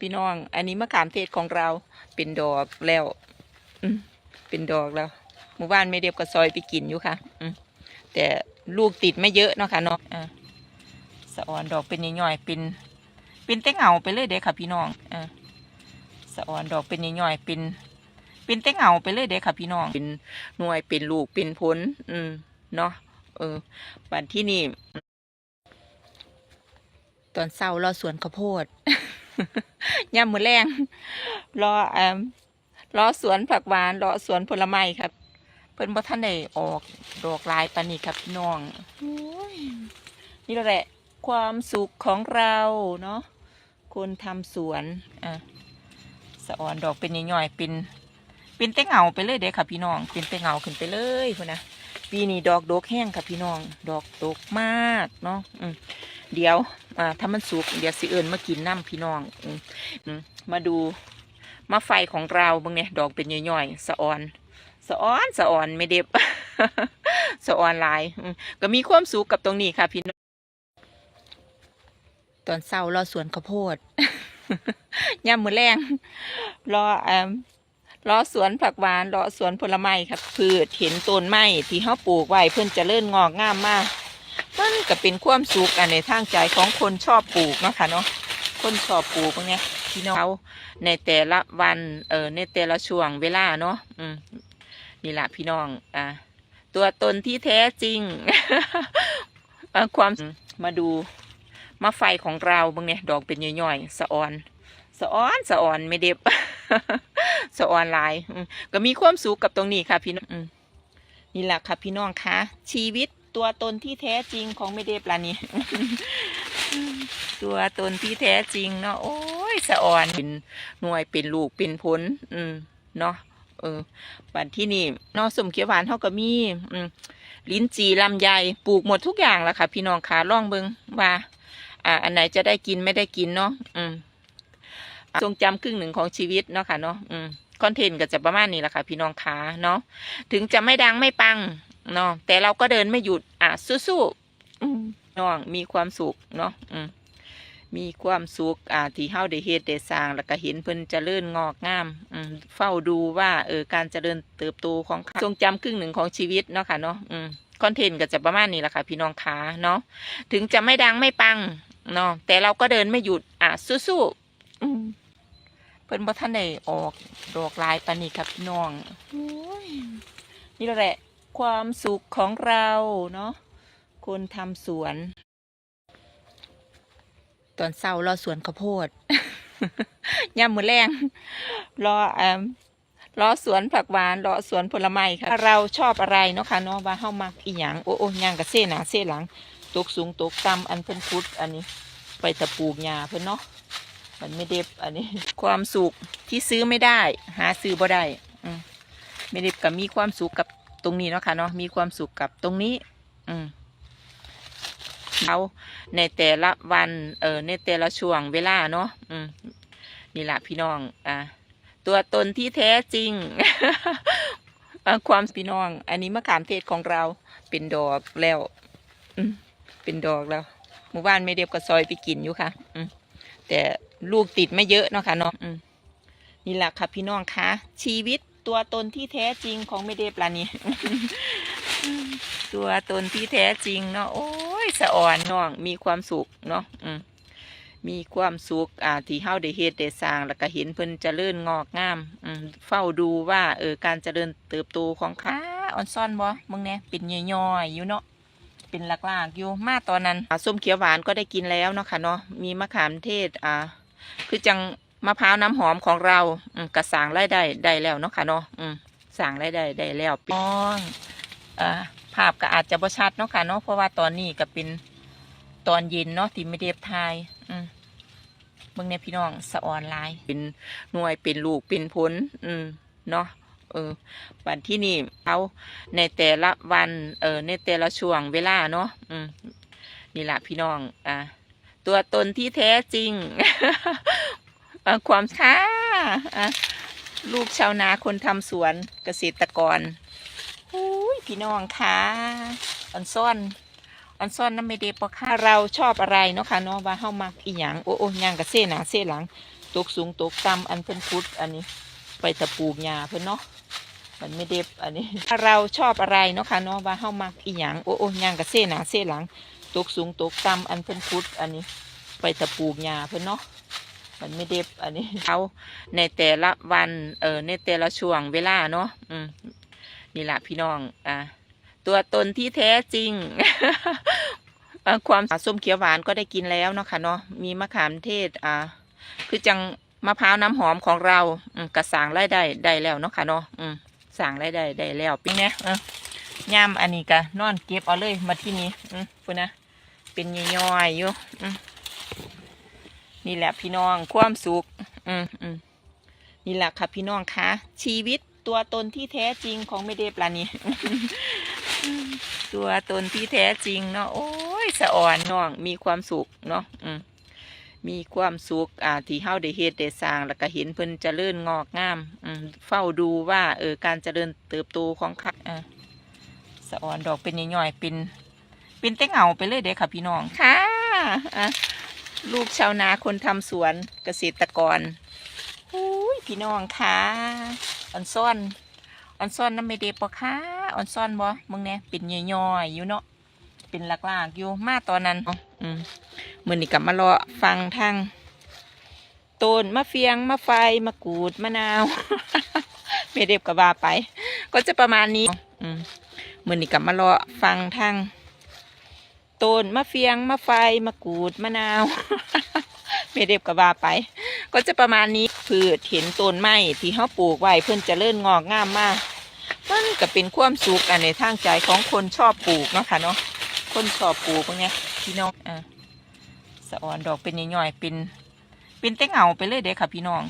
พี่น้อง อันนี้มะขามเทศของเราเป็นดอกแล้วเป็นดอกแล้วหมู่บ้านไม่เดียบกับซอยไปกินอยู่ค่ะแต่ลูกติดไม่เยอะเนาะค่ะเนาะอ่าสะออนดอกเป็นย่อยๆเป็นเป็นแต่เหงาไปเลยเด้ค่ะ พี่น้องอ่าสะออนดอกเป็นย่อยๆเป็นเป็นแต่เหงาไปเลยเด้ค่ะ พี่น้องเป็นหน่วยเป็นลูกเป็นผล อืมเนาะเออบัดที่นี่ ตอนเศร้ารอสวนข้าวโพด ย่ำมือแรงรอเอ่มรอสวนผักหวานรอสวนผลไม้ครับ เพิ่นบ่ท่านได้ออกดอกลายปานนี้ครับพี่น้องโอ้ยนี่แหละ ความสุขของเราเนาะคนทำสวนอะสะออนดอกเป็นย่อยๆเป็นเป็นแต่เหงาไปเลยเด้ค่ะพี่น้องเป็นแต่เหงาขึ้นไปเลยพุ่นนะปีนี้ดอกดกแห้งค่ะพี่น้อง ดอกดกมากเนาะอืมเดี๋ยว อ่าถ้ามันสุกเดี๋ยวสิเอิญมากินน้ำพี่น้องอืมมาดูมาไฟของเราบางเนี่ยดอกเป็นย่อยๆสะออนสะออนสะออนไม่เด็บสะออนลายก็มีความสุขกับตรงนี้ค่ะพี่น้องตอนเศร้ารอสวนข้าวโพดย่ำมือแรงรอเอ่มรอสวนผักหวานรอสวนผลไม้ครับพืชเห็นต้นไม้ที่เขาปลูกไว้เพื่อนจะเริ่นงอกงามมาก มันก็เป็นความสุขอันในทางใจของคนชอบปลูกเนาะค่ะเนาะคนชอบปลูกพวกเนี้ยพี่น้องเขาในแต่ละวันเออในแต่ละช่วงเวลาเนาะอืมนี่แหละพี่น้องอ่าตัวตนที่แท้จริงความมาดูมาไฟของเราบางเนี่ยดอกเป็นย่อยๆสะออนสะออนสะออนไม่เด็บสะออนลายก็มีความสุขกับตรงนี้ค่ะพี่น้องนี่แหละค่ะพี่น้องคะชีวิต ตัวตนที่แท้จริงของไม่เด็บละนี่ตัวตนที่แท้จริงเนาะโอ้ยสะอ่อนเป็นหน่วยเป็นลูกเป็นผล อืมเนาะเออบัดที่นี่นาะสมเขียวหวานเท่ากับมีอืมลิ้นจีลำไยปลูกหมดทุกอย่างและค่ะ พี่น้องขาล่องเบิงว่า อ่า อันไหนจะได้กินไม่ได้กินเนาะอืมทรงจำครึ่งหนึ่งของชีวิตเนาะค่ะเนาะอืมคอนเทนต์ก็จะประมาณนี้แหละค่ะ พี่น้องขาเนาะถึงจะไม่ดังไม่ปัง เนาะแต่เราก็เดินไม่หยุด อะสู้ๆอืมน้องมีความสุขเนาะอืมมีความสุขอ่าที่เฮาได้เฮ็ดได้สร้าง แล้วก็เห็นเพิ่นเจริญงอกงามอืมเฝ้าดูว่าเออการเจริญเติบโตของเขาทรงจำครึ่งหนึ่งของชีวิตเนาะค่ะเนาะอืมคอนเทนต์ก็จะประมาณนี้แหละค่ะ พี่น้องขาเนาะถึงจะไม่ดังไม่ปังเนาะแต่เราก็เดินไม่หยุดอะสู้ๆอืมเพิ่นบ่ทันได้ออกดอกลายปานนี้ครับพี่น้องโอ้ยนี่แหละ ความสุขของเราเนาะคนทำสวน ตอนเศร้ารอสวนข้าวโพดย่ำมือแรงรอเอ่มรอสวนผักหวานรอสวนผลไม้ค่ะ เราชอบอะไรเนาะค่ะเนาะว่าเฮามักอีหยังโอ้โอ้ย่างกับเส้หนาเส้หลังตกสูงตกต่ำอันเพิ่นพุดอันนี้ ไปตะปูกหญ้าเพิ่นเนาะมันไม่เด็บอันนี้ ความสุขที่ซื้อไม่ได้ หาซื้อบ่ได้อืไม่เด็บกับมีความสุขกับ ตรงนี้เนาะค่ะเนาะมีความสุขกับตรงนี้ อืมเขาในแต่ละวัน เออในแต่ละช่วงเวลาเนาะอืมนี่แหละพี่น้อง อ่าตัวตนที่แท้จริงความพี่น้อง อันนี้มะขามเทศของเราเป็นดอกแล้วอืมเป็นดอกแล้วหมู่บ้านไม่เดียบกับซอยไปกินอยู่ค่ะ อืมแต่ลูกติดไม่เยอะเนาะค่ะเนาะอืมนี่แหละค่ะพี่น้องคะชีวิต ตัวตนที่แท้จริงของไม่เดียบละนี่ตัวตนที่แท้จริงเนาะโอ้ยสะอ่อนน้องมีความสุขเนาะอืมมีความสุขอ่าที่เฮาได้เฮ็ดได้สร้างแล้วก็เห็นเพิ่นเจริญงอกงามอืมเฝ้าดูว่าเออการเจริญเติบโตของเขาอ่อนซ่อนบ่มึงเนี่ยเป็นย่อยๆอยู่เนาะเป็นหลากๆอยู่มาตอนนั้นอ่าส้มเขียวหวานก็ได้กินแล้วเนาะค่ะเนาะมีมะขามเทศอ่าคือจัง มะพร้าวน้ำหอมของเราอืมกระสางรายได้ได้แล้วเนาะค่ะเนาะอืมสางรายได้ได้แล้วป้องอ่าภาพก็อาจจะบ่ชัดเนาะค่ะเนาะเพราะว่าตอนนี้ก็เป็นตอนเย็นเนาะที่ไม่ได้ทายอืมเบิ่งเนี่ยพี่น้องสะออนหลายเป็นหน่วยเป็นลูกเป็นผลอืมเนาะเออวันที่นี่เขาในแต่ละวันเออในแต่ละช่วงเวลาเนาะอืมนี่แหละพี่น้องอ่าตัวตนที่แท้จริง ความค่าอะลูกชาวนาคนทำสวนเกษตรกรอุ้ยพี่น้องค่ะอันซ่อนอันซ่อนน้ำไม่เดปะค่ะเราชอบอะไรเนาะค่ะเนาะว่าเฮามักอีหยังโอ้โอ้ย่างกับเส้หนาเส้หลังตกสูงตกต่ำอันเพิ่นพุดอันนี้ ไปตะปูหญ้าเพิ่นเนาะมันไม่เด็บอันนี้ เราชอบอะไรเนาะค่ะเนาะว่าเฮามักอีหยังโอ้โอ้ย่างกับเส้หนาเส้หลัง ตกสูงตกต่ำอันเพิ่นพุดอันนี้ ไปตะปูหญ้าเพิ่นเนาะ มันไม่เด็บอันนี้เอาในแต่ละวันเออในแต่ละช่วงเวลาเนาะอืมนี่แหละพี่น้อง อ่าตัวตนที่แท้จริงความส้มเขียวหวานก็ได้กินแล้วเนาะค่ะเนาะมีมะขามเทศ อ่า คือจังมะพร้าวน้ำหอมของเราอืมกระสางรายได้ได้แล้วเนาะค่ะเนาะอืมสางรายได้ได้แล้วปีเนี้ยเออย่ามอันนี้กะนอนเก็บเอาเลยมาที่นี้อืมพูดนะเป็นย่อยๆอยู่อืม นี่แหละพี่น้องความสุข อืมอืมนี่แหละค่ะพี่น้องคะชีวิตตัวตนที่แท้จริงของเมเดปลานี่ตัวตนที่แท้จริงเนาะโอ้ยสะอ่อนน้องมีความสุขเนาะอืมมีความสุขอ่าที่เฮาได้เฮ็ดได้สร้างแล้วก็เห็นเพิ่นเจริญงอกงามอืมเฝ้าดูว่าเออการเจริญเติบโตของคักอ่าสะอ่อนดอกเป็นย่อยๆเป็น เป็นแต่เหงาไปเลยเด้ค่ะพี่น้องค่ะอะ ลูกชาวนาคนทำสวนเกษตรกรอุ้ยพี่น้องค่ะอ่อนซ่อนอ่อนซ่อนน้ำไม่เด็บปะค่ะอ่อนซ่อนบ่มึงเนี่ยเป็นย่อยๆอยู่เนาะเป็นหลักๆอยู่มาตอนนั้นอืมมื่อนี้กลับมารอฟังทางต้นมะเฟียงมะไฟมะกรูดมะนาวเมเด็บกับว่าไป ก็จะประมาณนี้อืมมื่อนี้กลับมารอฟังทาง ต้นมะเฟียงมะไฟมะกรูดมะนาวเมเด็บกับว่าไป ก็จะประมาณนี้พืชเห็นต้นไม้ที่เขาปลูกไว้เพื่อนเจะเริ่งอกงามมากมันก็เป็นความสุขอันในทางใจของคนชอบปลูกเนาะค่ะเนาะคนชอบปลูกพวกเนี้ยพี่น้องอ่าสะออนดอกเป็นย่อยๆเป็น เป็นแต่เหงาไปเลยเด้ค่ะ พี่น้อง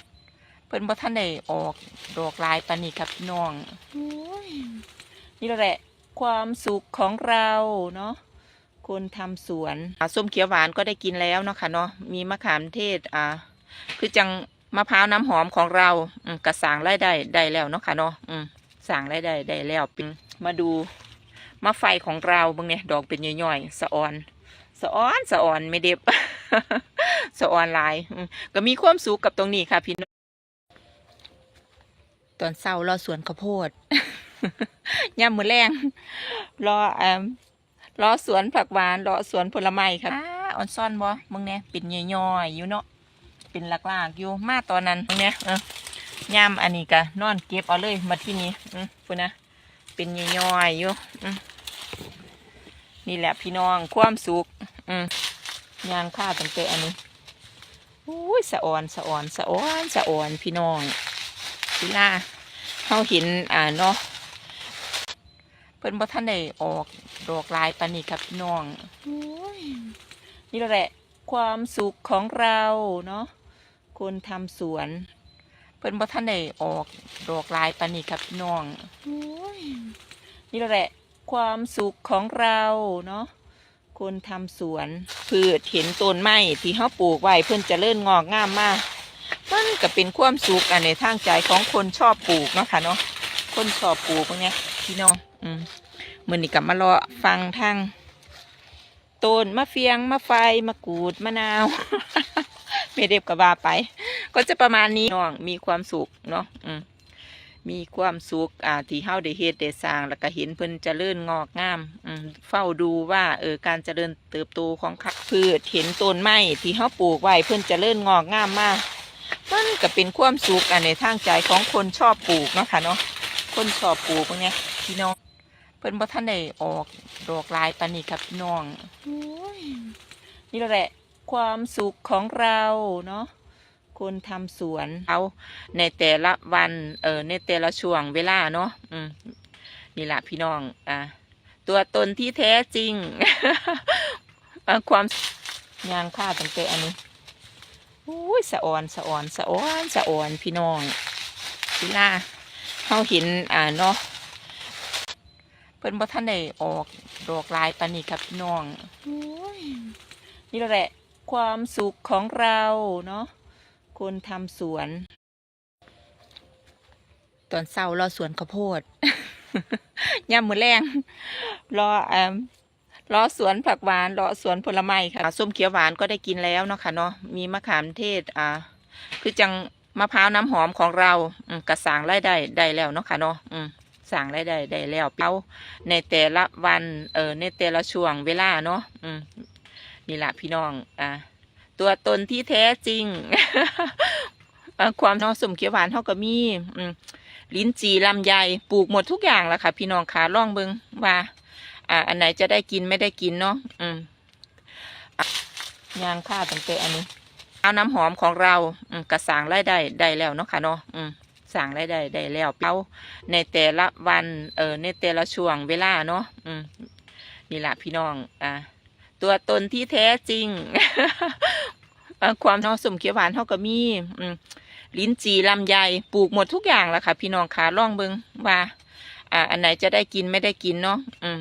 เพิ่นบ่ทันได้ออกดอกลายปานนี้ครับพี่น้องโอ้ยนี่แหละ ความสุขของเราเนาะ คนทำสวนส้มเขียวหวานก็ได้กินแล้วเนาะค่ะเนาะมีมะขามเทศอ่าคือจังมะพร้าวน้ำหอมของเราอืกระสางรายได้ได้แล้วเนาะค่ะเนาะอืมสางรายได้ได้แล้วมาดูมะไฟของเราบิ่งเนี่ยดอกเป็นย่อยๆสะออนสะออนสะออนไม่เด็บสะออนลายก็มีความสุขกับตรงนี้ค่ะพี่น้องตอนเช้ารอสวนข้าวโพดย่ำมือแรงรออ่า รอสวนผักหวานรอสวนผลไม้ครับอ่อนซ่อนบ่มึงเนี่ยเป็นย่อยๆอยู่เนาะเป็นหลักๆอยู่มาตอนนั้นมึงเนี่ยเออย่ำอันนี้กะนอนเก็บเอาเลยมาที่นี้อืมพูนะเป็นย่อยๆอยู่อืมนี่แหละพี่น้องความสุขอืมยางผ้าตั้งแต่อันนี้อุ้ยสะออนสะออนสะออนสะออนพี่น้องเวลาเขาเห็นอ่าเนาะ เพิ่นบ่ท่านได้ออกดอกลายปานนี้ครับพี่น้องอุ้ยนี่แหละ ความสุขของเราเนาะคนทำสวน เพิ่นบ่ท่านได้ออกดอกลายปานนี้ครับพี่น้องอุ้ยนี่แหละ ความสุขของเราเนาะคนทำสวนพืชเห็นต้นไม้ที่เขาปลูกไว้เพื่อนเจะเริ่งอกงามมากมันก็เป็นความสุขอันในทางใจของคนชอบปลูกเนาะค่ะเนาะคนชอบปลูกพวกเนี้ยพี่น้อง อืมมือนี้กลับมารอฟังทางต้นมะเฟียงมะไฟมะกรูดมะนาวไม่เด็บกับว่าไป ก็จะประมาณนี้น้องมีความสุขเนาะอืมมีความสุขอ่าที่เฮาได้เฮ็ดได้สร้าง แล้วก็เห็นเพิ่นเจริญงอกงามอืมเฝ้าดูว่าเออการเจริญเติบโตของคักพืชเห็นต้นไม้ที่เฮาปลูกไว้เพิ่นเจริญงอกงามมากมันก็เป็นความสุขอันในทางใจของคนชอบปลูกเนาะค่ะเนาะคนชอบปลูกพวกเนี้ยพี่น้อง เพิ่นบ่ทันได้ออกดอกลายปานนี้ครับพี่น้องโอ้ยนี่แหละความสุขของเราเนาะคนทำสวนเอาในแต่ละวันเออในแต่ละช่วงเวลาเนาะอืมนี่แหละพี่น้องอ่าตัวตนที่แท้จริงอ่าความยางผ้าตั้งแต่อันนี้อุ้ยสะออนสะออนสะออนสะออนพี่น้องเวลาเขาเห็นอ่าเนาะเพิ่นบ่ท่านได้ออกดอกลายปานนี้ครับพี่น้องนี่แหละ ความสุขของเราเนาะคนทำสวน ตอนเช้ารอสวนข้าวโพดย่ำมือแรงรอแอ่ารอสวนผักหวานรอสวนผลไม้ค่ะส้มเขียวหวานก็ได้กินแล้วเนาะค่ะเนาะมีมะขามเทศอ่า คือจังมะพร้าวน้ำหอมของเราอืกระสางรายได้ได้แล้วเนาะค่ะเนาะอืม สร้างรายได้ได้แล้วเอาในแต่ละวันเออในแต่ละช่วงเวลาเนาะอืมนี่ละพี่น้องอ่าตัวตนที่แท้จริงความน้องสมเขียวหวานเท่ากับมีอืมลิ้นจีลำไยปลูกหมดทุกอย่างแหละค่ะ พี่น้องขาล่องเบิงว่า อ่า อันไหนจะได้กินไม่ได้กินเนาะอืมยางค่าตั้งแต่อันนี้ เอาน้ำหอมของเราอืมกระสางรายได้ได้แล้วเนาะค่ะเนาะอืม สร้างรายได้ได้แล้วเอาในแต่ละวันเออในแต่ละช่วงเวลาเนาะอืมนี่ละพี่น้องอ่าตัวตนที่แท้จริง ความเน้อสมเขียวหวานเท่ากับมีอืมลิ้นจีลำไยปลูกหมดทุกอย่างแหละค่ะ พี่น้องขาล่องเบิงว่า อ่า อันไหนจะได้กินไม่ได้กินเนาะอืม